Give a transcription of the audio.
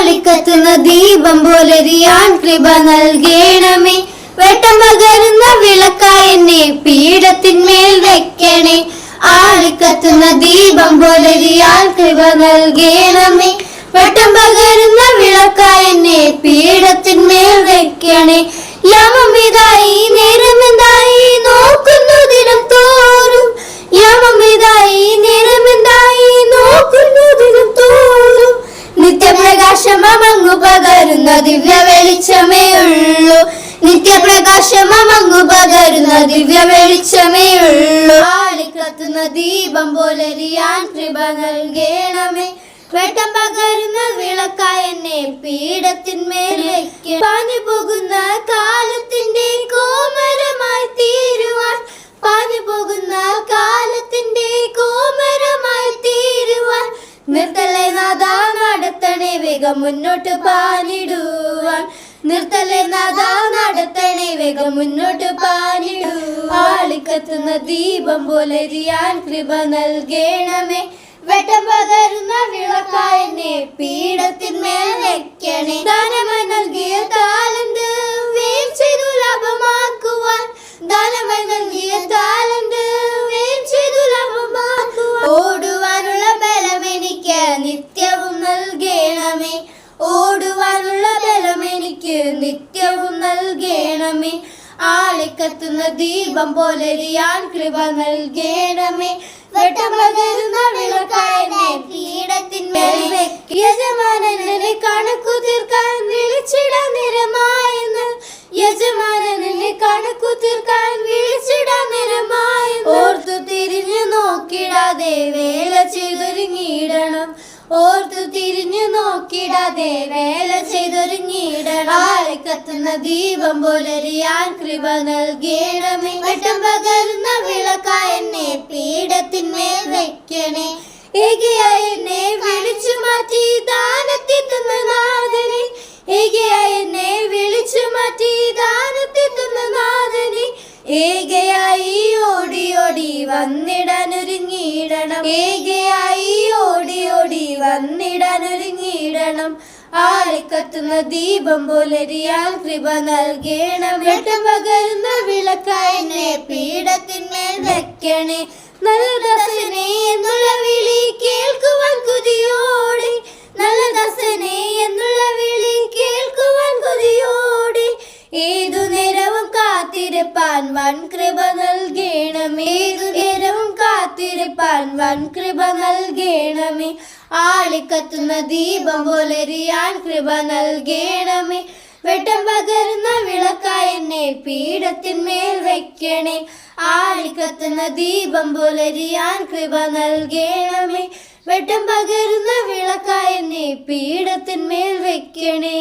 ആളിക്കത്തുന്ന ദീപം പോലെരിയാൻ കൃപ നൽകണമേ. വെട്ടം പകരുന്ന വിളക്കായ എന്നെ പീഠത്തിന്മേൽ വെക്കണേ. ആളിക്കത്തുന്ന ദീപം പോലെരിയാൻ കൃപ നൽകണമേ. വെട്ടം പകരുന്ന വിളക്കായ എന്നെ പീഠത്തിന്മേൽ വെക്കണേ. യമമിതായി ദിവ്യ വെളിച്ചമേ ഉള്ളൂ. നിത്യപ്രകാശമങ്ങു പകരുന്ന ദിവ്യ വെളിച്ചമേ ഉള്ളൂ. ആളിക്കത്തുന്ന ദീപം പോലെറിയാൻ കൃപ നൽകണമേ. വെട്ടം പകരുന്ന വിളക്കായ എന്നെ പീഠത്തിന്മേൽ വെക്കും പാഞ്ഞു പോകുന്ന കാലത്തിന്റെ കോമരമായി നിർത്തലേ നാദാ നടത്തണേ വേഗം മുന്നോട്ട് പാനിടുവാൻ നിർത്തലേ നാദാ നടത്തണേ വേഗം മുന്നോട്ട് പാഞ്ഞിടുവാൻ. ആളിക്കത്തുന്ന ദീപം പോലെ റിയാൻ കൃപ നൽകണമേ. വെട്ടം പകരുന്ന വിളക്കായനെ പീഠത്തിന്മേൽ വെക്കണേ. ദാനമായി നൽകണമേ ഓടുവാനുള്ള ബലം എനിക്ക് നിത്യവും നൽകണമേ. ആളിക്കത്തുന്ന ദീപം പോലെ റിയാൻ കൃപ നൽകണമേ. വെട്ടം പകരുന്ന വിളക്കായനെ പീഠത്തിന്മേൽ. യജമാനനെ കണക്കു തീർക്കാൻ വിളിച്ചിടാൻ നിരമായെന്ന്. യജമാനനെ കണക്കു തീർക്കാൻ വിളിച്ചിടാൻ നിരമായെന്ന്. ഓർത്തു തിരിഞ്ഞു നോക്കിടാതെ വേല ചെയ്തൊരുങ്ങിയിടണം. ഓർത്തു തിരിഞ്ഞു നോക്കിടാതെ വേല ചെയ്തൊരുങ്ങിയിടണം. കത്തുന്ന ദീപം പോലെ റിയാൻ കൃപ നൽകണമേ. വെട്ടം പകരുന്ന വിളക്കായ എന്നെ പീഠത്തിന്മേൽ വെക്കണേ. ഏകയായി എന്നെ വിളിച്ചു മാറ്റി ദാനത്തിത്തുന്ന നാഥനെ. ഏകയായി എന്നെ വിളിച്ചു മാറ്റി ദാനത്തിത്തുന്ന നാഥനെ. ഏകയായി ഓടി ഓടി വന്നിടാനൊരുങ്ങിയിടണം. ഏകയായി വന്നിടാനൊരുങ്ങിയിടണം ആളിക്കത്തുന്ന ദീപം പോലെ റിയാൽ കൃപ നൽകണം. വെട്ടം പകരുന്ന വിളക്കായി എന്നെ പീഠത്തിന്മേൽ വെക്കണേ. നല്ല എന്നുള്ള വിളി കേൾക്കുവാൻ കുതിയോടെ. നല്ല എന്നുള്ള വിളി കേൾക്കുവാൻ കുതിയോടെ. ഏതു നേരവും കാത്തിരപ്പാൻ വൻ കൃപ നൽകണം. ഏതു നേരവും കാത്തിരിപ്പാൻ വൻ കൃപ നൽകണമേ. ആളിക്കത്തുന്ന ദീപം പോലെരിയാൻ കൃപ നൽകണമേ. വെട്ടം പകരുന്ന വിളക്കായ എന്നെ പീഠത്തിന്മേൽ വെക്കണേ ആളിക്കത്തുന്ന ദീപം പോലെരിയാൻ കൃപ നൽകണമേ. വെട്ടം പകരുന്ന വിളക്കായ എന്നെ പീഠത്തിന്മേൽ വെക്കണേ